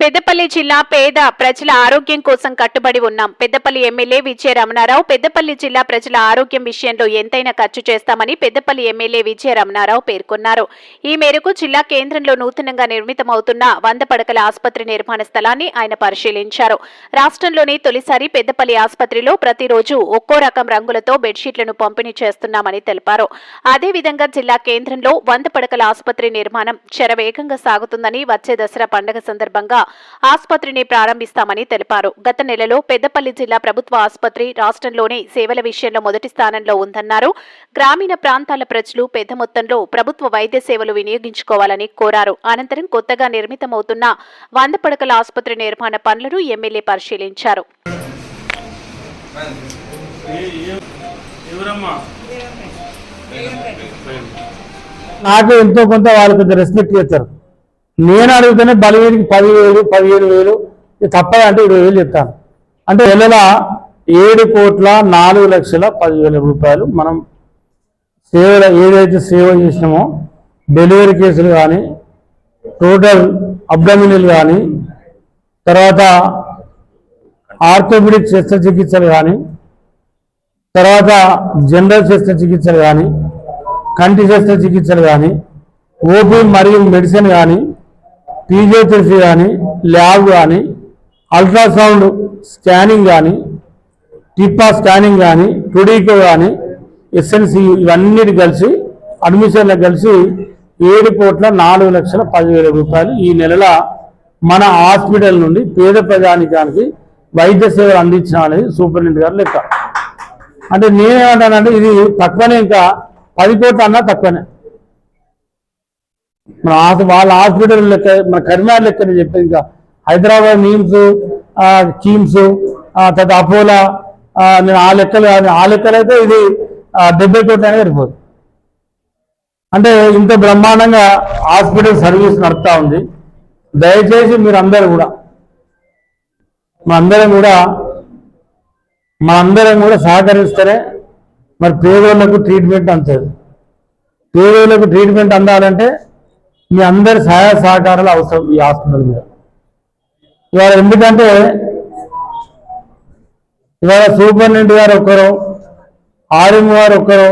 పెద్దపల్లి జిల్లా పేద ప్రజల ఆరోగ్యం కోసం కట్టుబడి ఉన్నాం. పెద్దపల్లి ఎమ్మెల్యే విజయ రమణారావు పెద్దపల్లి జిల్లా ప్రజల ఆరోగ్యం విషయంలో ఎంతైనా ఖర్చు చేస్తామని పెద్దపల్లి ఎమ్మెల్యే విజయ రమణారావు పేర్కొన్నారు. ఈ మేరకు జిల్లా కేంద్రంలో నూతనంగా నిర్మితమవుతున్న వంద పడకల ఆసుపత్రి నిర్మాణ స్థలాన్ని ఆయన పరిశీలించారు. రాష్ట్రంలోనే తొలిసారి పెద్దపల్లి ఆసుపత్రిలో ప్రతిరోజు ఒక్కో రకం రంగులతో బెడ్షీట్లను పంపిణీ చేస్తున్నామని తెలిపారు. అదేవిధంగా జిల్లా కేంద్రంలో వంద పడకల ఆసుపత్రి నిర్మాణం శరవేగంగా సాగుతుందని వచ్చే దసరా పండుగ సందర్భంగా ఆసుపత్రిని ప్రారంభిస్తామని తెలిపారు. గత నెలలో పెద్దపల్లి జిల్లా ప్రభుత్వ ఆసుపత్రి రాష్ట్రంలోనే సేవల విషయంలో మొదటి స్థానంలో ఉందన్నారు. గ్రామీణ ప్రాంతాల ప్రజలు పెద్ద మొత్తంలో ప్రభుత్వ వైద్య సేవలు వినియోగించుకోవాలని కోరారు. అనంతరం కొత్తగా నిర్మితమవుతున్న వంద పడకల ఆసుపత్రి నిర్మాణ పనులను ఎమ్మెల్యే పరిశీలించారు. నాకు ఎంతో కొంత వాళ్ళు కొంచెం రెస్పెక్ట్ చేస్తారు నేను అడిగితేనే బలివీడికి పదివేలు పదిహేను వేలు ఇది తప్పదంటే ఇరవై వేలు చెప్తాను. అంటే నెలల ఏడు కోట్ల నాలుగు లక్షల పదివేల రూపాయలు మనం సేవల ఏదైతే సేవ చేసినామో డెలివరీ కేసులు కానీ టోటల్ అబ్డమినల్ కానీ తర్వాత ఆర్థోపెడిక్ శస్త్రచికిత్సలు కానీ తర్వాత జనరల్ శస్త్రచికిత్సలు కానీ కంటి శస్త్రచికిత్సలు కానీ ఓపీ మరియు మెడిసిన్ కానీ ఫిజియోథెరపీ కానీ ల్యాబ్ కానీ అల్ట్రాసౌండ్ స్కానింగ్ కానీ టిప్పా స్కానింగ్ కానీ టుడీకో కానీ ఎస్ఎన్సి ఇవన్నీ కలిసి అడ్మిషన్లకు కలిసి ఏడు కోట్ల నాలుగు లక్షల పదివేల రూపాయలు ఈ నెలల మన హాస్పిటల్ నుండి పేద ప్రజానికానికి వైద్య సేవలు అందించిన అనేది సూపరింటెండెంట్ గారు లెక్క. అంటే నేనేమంటానంటే ఇది తక్కువనే ఇంకా పది కోట్ల అన్నా తక్కువనే. మన వాళ్ళ హాస్పిటల్ లెక్క మన కరీంనగర్ లెక్క నేను చెప్పేది ఇంకా. హైదరాబాద్ నీమ్స్ చీమ్స్ తర్వాత అపోలా నేను ఆ లెక్కలు ఆ లెక్కలు అయితే ఇది డెబ్బై కోట్ల అనేది సరిపోదు. అంటే ఇంత బ్రహ్మాండంగా హాస్పిటల్ సర్వీస్ నడుస్తూ ఉంది. దయచేసి మీరు అందరూ కూడా మనందరం కూడా మనందరం కూడా సహకరిస్తేనే మరి పేదోళ్ళకు ట్రీట్మెంట్ అంతది. పేదోళ్ళకు ట్రీట్మెంట్ అందాలంటే మీ అందరి సహాయ సహకారాలు అవసరం ఈ హాస్పిటల్ మీద. ఇవాళ ఎందుకంటే ఇవాళ సూపరింటెండెంట్ గారు ఒక్కరు ఆర్ఎం గారు ఒక్కరు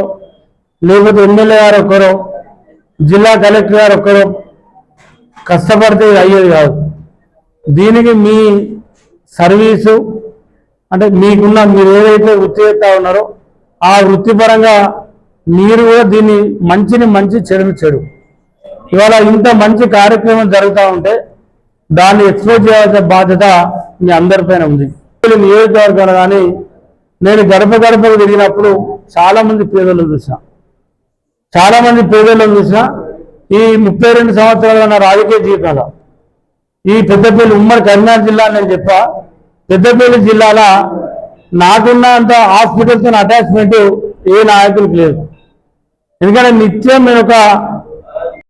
లేకపోతే ఎమ్మెల్యే గారు ఒక్కరు జిల్లా కలెక్టర్ గారు ఒక్కరు కష్టపడితే ఇది అయ్యేది కాదు. దీనికి మీ సర్వీసు అంటే మీకున్న మీరు ఏదైతే వృత్తి చేస్తా ఉన్నారో ఆ వృత్తిపరంగా మీరు కూడా దీన్ని మంచిని మంచి చెడుని చెడు. ఇవాళ ఇంత మంచి కార్యక్రమం జరుగుతూ ఉంటే దాన్ని ఎక్స్పోజ్ చేయాల్సిన బాధ్యత మీ అందరిపైన ఉంది. ఈ నియోజకవర్గాలు కానీ నేను గడప గడపకు తిరిగినప్పుడు చాలా మంది పేదలను చూసిన. చాలా మంది పేదలను చూసిన ఈ ముప్పై రెండు సంవత్సరాల నా రాజకీయ జీవితంలో. ఈ పెద్దపల్లి ఉమ్మడి కరీంనగర్ జిల్లా అని నేను చెప్పా పెద్దపల్లి జిల్లాలో నాకున్నంత హాస్పిటల్తో అటాచ్మెంట్ ఏ నాయకులకు లేదు. ఎందుకంటే నిత్యం నేను ఒక